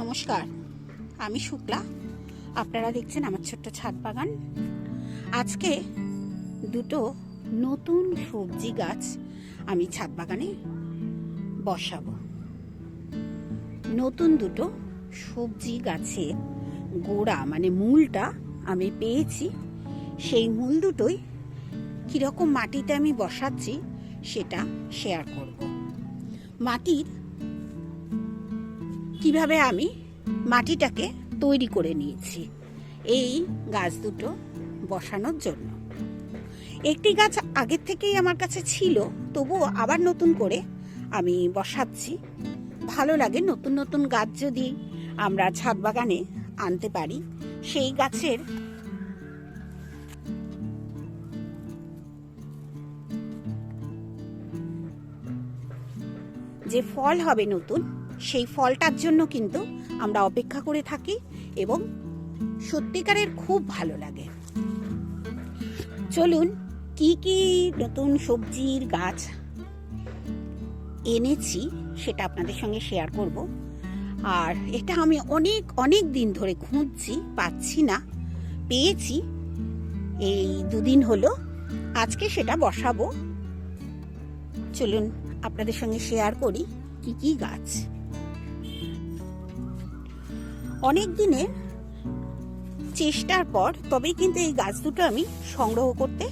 নমস্কার, আমি শুক্লা। আপনারা দেখছেন আমার ছোট্ট ছাদ বাগান। আজকে দুটো নতুন সবজি গাছ আমি ছাদ বাগানে বসাবো। নতুন দুটো সবজি গাছের গোড়া মানে মূলটা আমি পেয়েছি। সেই মূল দুটোই কীরকম মাটিতে আমি বসাচ্ছি, সেটা শেয়ার করব। মাটির কীভাবে আমি মাটিটাকে তৈরি করে নিয়েছি? এই গাছ দুটো বসানোর জন্য। একটি গাছ আগের থেকেই আমার কাছে ছিল, তবুও আবার নতুন করে আমি বসাচ্ছি। ভালো লাগে নতুন নতুন গাছ যদি আমরা ছাদ বাগানে আনতে পারি, সেই গাছের যে ফল হবে নতুন সেই ফলটার জন্য কিন্তু আমরা অপেক্ষা করে থাকি এবং সত্যিকারের খুব ভালো লাগে। চলুন, কি কি নতুন সবজির গাছ এনেছি সেটা আপনাদের সঙ্গে শেয়ার করব। আর এটা আমি অনেক অনেক দিন ধরে খুঁজছি, পাচ্ছি না, পেয়েছি। এই দুদিন হলো, আজকে সেটা বসাবো। চলুন, আপনাদের সঙ্গে শেয়ার করি কি কি গাছ। অনেক দিনের চেষ্টার পর তবেই কিন্তু এই গাছ দুটো আমি সংগ্রহ করতে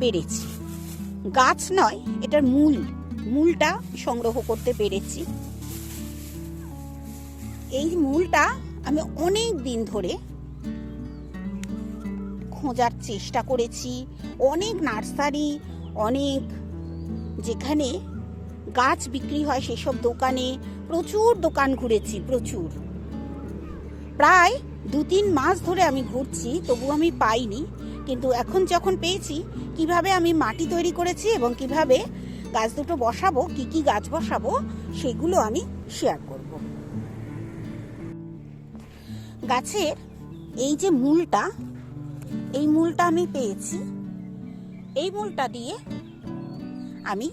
পেরেছি। গাছ নয়, এটার মূল, মূলটা সংগ্রহ করতে পেরেছি। এই মূলটা আমি অনেক দিন ধরে খোঁজার চেষ্টা করেছি। অনেক নার্সারি, অনেক যেখানে গাছ বিক্রি হয় সেসব দোকানে প্রচুর দোকান ঘুরেছি, প্রচুর। প্রায় দু তিন মাস ধরে আমি ঘুরছি, তবু আমি পাইনি। কিন্তু এখন যখন পেয়েছি, কীভাবে আমি মাটি তৈরি করেছি এবং কীভাবে গাছ দুটো বসাবো, কি কি গাছ বসাবো, সেগুলো আমি শেয়ার করব। গাছের এই যে মূলটা, এই মূলটা আমি পেয়েছি। এই মূলটা দিয়ে আমি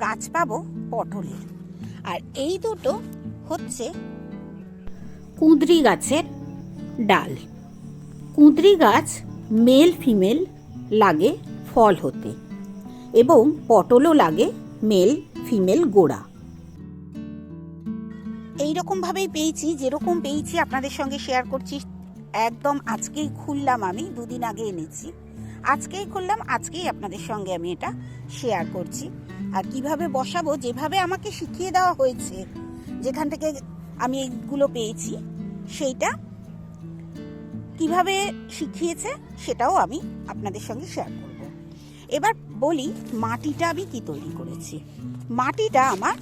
গাছ পাবো পটলের আর এই দুটো হচ্ছে কুঁদরি গাছের ডাল। কুঁদরি গাছ মেল ফিমেল লাগে ফল হতে এবং পটলও লাগে মেল ফিমেল গোড়া। এইরকমভাবেই পেয়েছি, যেরকম পেয়েছি আপনাদের সঙ্গে শেয়ার করছি। একদম আজকেই খুললাম আমি, দুদিন আগে এনেছি। আজকেই খুললাম, আজকেই আপনাদের সঙ্গে আমি এটা শেয়ার করছি। আর কীভাবে বসাবো, যেভাবে আমাকে শিখিয়ে দেওয়া হয়েছে, যেখান থেকে আমি এইগুলো পেয়েছি সেইটা কীভাবে শিখিয়েছে সেটাও আমি আপনাদের সঙ্গে শেয়ার করব। এবার বলি মাটিটা আমি কি তৈরি করেছি। মাটিটা আমার,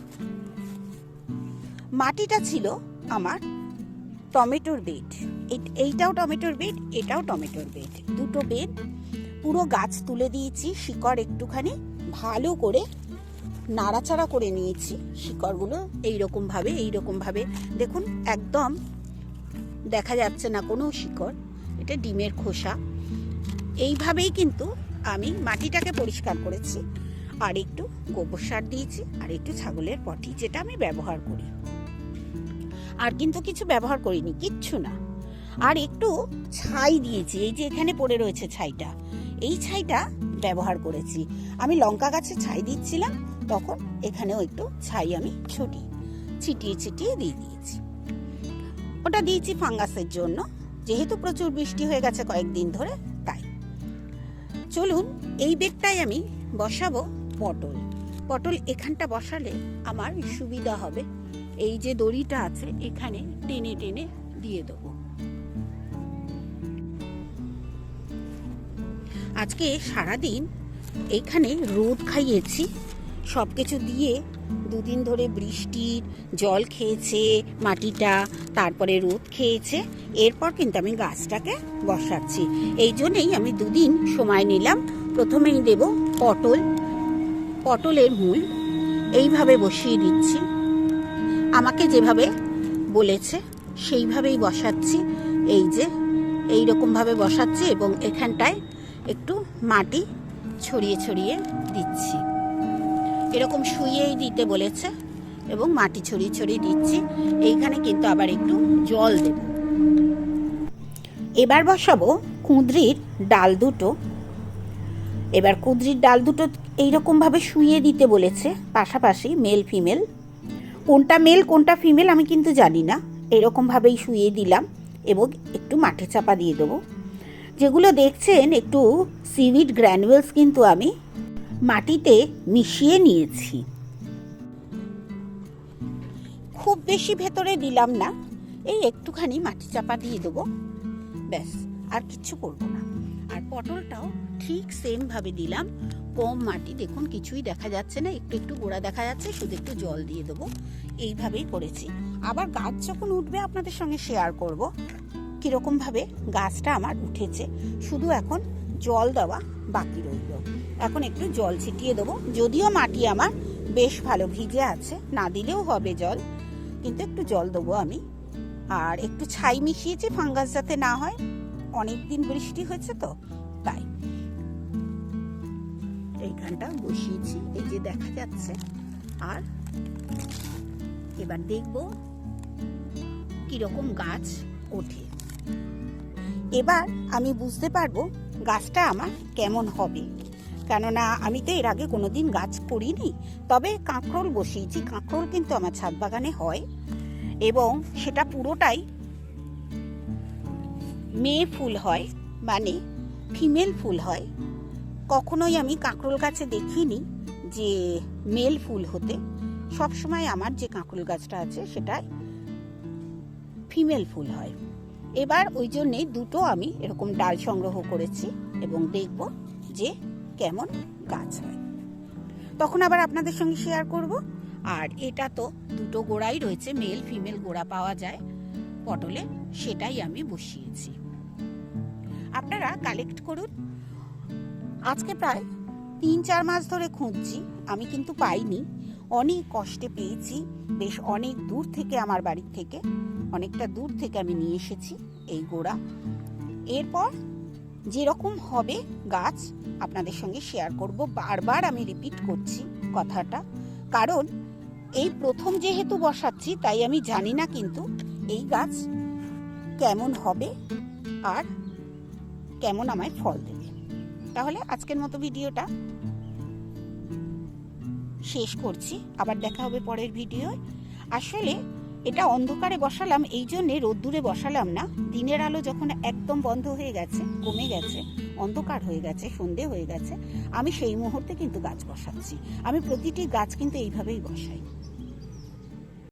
মাটিটা ছিল আমার টমেটোর বেড। এইটাও টমেটোর বেড, এটাও টমেটোর বেড। দুটো বেড, পুরো গাছ তুলে দিয়েছি, শিকড় একটুখানি ভালো করে নাড়াচাড়া করে নিয়েছি। শিকড়গুলো এইরকমভাবে এইরকমভাবে। দেখুন, একদম দেখা যাচ্ছে না কোনো শিকড়, এটা ডিমের খোসা। এইভাবেই কিন্তু আমি মাটিটাকে পরিষ্কার করেছি, আর একটু গোবর সার দিয়েছি, আর একটু ছাগলের পটি, যেটা আমি ব্যবহার করি। আর কিন্তু কিছু ব্যবহার করিনি, কিচ্ছু না। আর একটু ছাই দিয়েছি, এই যে এখানে পড়ে রয়েছে ছাইটা, এই ছাইটা ব্যবহার করেছি। আমি লঙ্কা গাছে ছাই দিচ্ছিলাম, তখন এখানেও একটু ছাই আমি ছুটি, ছিটিয়ে ছিটিয়ে দিয়ে দিয়েছি। ওটা দিয়েছি ফাঙ্গাসের জন্য। যেহেতু প্রচুর বৃষ্টি হয়ে গেছে কয়েকদিন ধরে, তাই। চলুন, এই বেগটাই আমি বসাবো পটল। পটল এখানটা বসালে আমার সুবিধা হবে। এই যে দড়িটা আছে, এখানে টেনে টেনে দিয়ে দেবো। আজকে সারাদিন এখানে রোদ খাইয়েছি। সব কিছু দিয়ে দুদিন ধরে বৃষ্টির জল খেয়েছে মাটিটা, তারপরে রোদ খেয়েছে। এরপর কিন্তু আমি গাছটাকে বসাচ্ছি। এই জন্যেই আমি দুদিন সময় নিলাম। প্রথমেই দেব পটল। পটলের মূল এইভাবে বসিয়ে দিচ্ছি। আমাকে যেভাবে বলেছে সেইভাবেই বসাচ্ছি। এই যে এই রকমভাবে বসাচ্ছি এবং এখানটায় একটু মাটি ছড়িয়ে ছড়িয়ে দিচ্ছি। এরকম শুয়েই দিতে বলেছে এবং মাটি ছড়িয়ে ছড়িয়ে দিচ্ছি। এইখানে কিন্তু আবার একটু জল দেব। এবার বসাবো কুঁদরির ডাল দুটো। এবার কুঁদরির ডাল দুটো এইরকমভাবে শুইয়ে দিতে বলেছে, পাশাপাশি মেল ফিমেল কোনটা মেল কোনটা ফিমেল আমি কিন্তু জানি না। এরকমভাবেই শুয়ে দিলাম এবং একটু মাটি চাপা দিয়ে দেবো। যেগুলো দেখছেন একটু সিভিড গ্র্যানুয়েলস কিন্তু আমি মাটিতে মিশিয়ে নিয়েছি। খুব বেশি ভেতরে দিলাম না। এই একটুখানি মাটি চাপা দিয়ে দেবো। ব্যাস, আর কিচ্ছু করব না। আর পটলটাও ঠিক সেম ভাবে দিলাম। কম মাটি, দেখুন কিছুই দেখা যাচ্ছে না। একটু একটু গোড়া দেখা যাচ্ছে, শুধু একটু জল দিয়ে দেবো। এইভাবেই করেছি। আবার গাছ যখন উঠবে, আপনাদের সঙ্গে শেয়ার করব। কীরকমভাবে গাছটা আমার উঠেছে। শুধু এখন জল দেওয়া বাকি রইল। এখন একটু জল ছিটিয়ে দেবো। যদিও মাটি আমার বেশ ভালো ভিজে আছে, না দিলেও হবে জল, কিন্তু একটু জল দেবো আমি। আর একটু ছাই মিশিয়েছি ফাঙ্গাস যাতে না হয় অনেক দিন বৃষ্টি হয়েছে তো, তাই। এইখানটা বসিয়েছি, এই যে দেখা যাচ্ছে। আর এবার দেখব কীরকম গাছ ওঠে। এবার আমি বুঝতে পারব গাছটা আমার কেমন হবে। কেননা আমি তো এর আগে কোনোদিন গাছ করিনি। তবে কাঁকরোল বসিয়েছি। কাঁকরোল কিন্তু আমার ছাদ বাগানে হয় এবং সেটা পুরোটাই মেয়ে ফুল হয় মানে ফিমেল ফুল হয়। কখনোই আমি কাঁকরোল গাছে দেখিনি যে মেল ফুল হতে। সবসময় আমার যে কাঁকরোল গাছটা আছে সেটাই ফিমেল ফুল হয়। এবার ওই জন্যে দুটো আমি এরকম ডাল সংগ্রহ করেছি এবং দেখব যে কেমন গাছ হয়। তখন আবার আপনাদের সঙ্গে শেয়ার করব। আর এটা তো দুটো গোড়াই রয়েছে মেল ফিমেল গোড়া পাওয়া যায়। পটলে সেটাই আমি বসিয়েছি। আপনারা কালেক্ট করুন। আজকে প্রায় তিন চার মাস ধরে খুঁজছি, আমি কিন্তু পাইনি। অনেক কষ্টে পেয়েছি, বেশ অনেক দূর থেকে আমার বাড়ির থেকে, অনেকটা দূর থেকে আমি নিয়ে এসেছি এই গোড়া। এরপর যেরকম হবে, গাছ আপনাদের সঙ্গে শেয়ার করব। বারবার আমি রিপিট করছি কথাটা। কারণ এই প্রথম যেহেতু বসাচ্ছি, তাই আমি জানি না কিন্তু এই গাছ কেমন হবে আর কেমন আমায় ফল দেবে। তাহলে আজকের মতো ভিডিওটা শেষ করছি। আবার দেখা হবে পরের ভিডিও আসলে এটা অন্ধকারে বসালাম, এই জন্যে রোদ্দুরে বসালাম না। দিনের আলো যখন একদম বন্ধ হয়ে গেছে, কমে গেছে, অন্ধকার হয়ে গেছে, সন্ধে হয়ে গেছে, আমি সেই মুহূর্তে কিন্তু গাছ বসাচ্ছি। আমি প্রতিটি গাছ কিন্তু এইভাবেই বসাই।